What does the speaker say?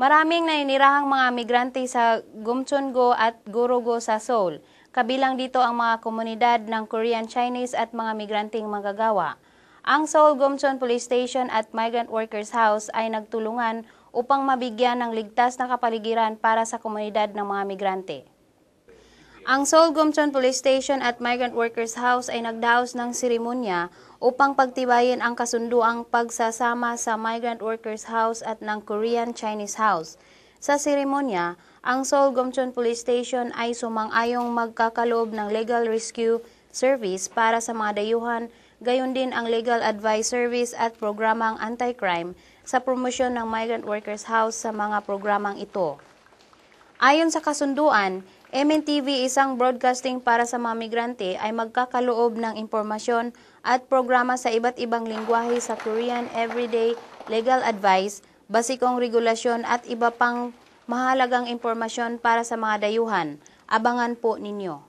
Maraming naninirahang mga migrante sa Gumchongo at Gurugo sa Seoul. Kabilang dito ang mga komunidad ng Korean Chinese at mga migranteng magagawa. Ang Seoul Gumchon Police Station at Migrant Workers House ay nagtulungan upang mabigyan ng ligtas na kapaligiran para sa komunidad ng mga migrante. Ang Seoul Gumchon Police Station at Migrant Workers House ay nagdaos ng seremonya upang pagtibayin ang kasunduang pagsasama sa Migrant Workers House at ng Korean Chinese House. Sa seremonya, ang Seoul Gumchon Police Station ay sumang-ayong magkakaloob ng legal rescue service para sa mga dayuhan, gayon din ang legal advice service at programang anti-crime sa promosyon ng Migrant Workers House sa mga programang ito. Ayon sa kasunduan, MNTV isang broadcasting para sa mga migrante ay magkakaloob ng impormasyon at programa sa iba't ibang lingwahe sa Korean Everyday Legal Advice, basikong regulasyon at iba pang mahalagang impormasyon para sa mga dayuhan. Abangan po ninyo.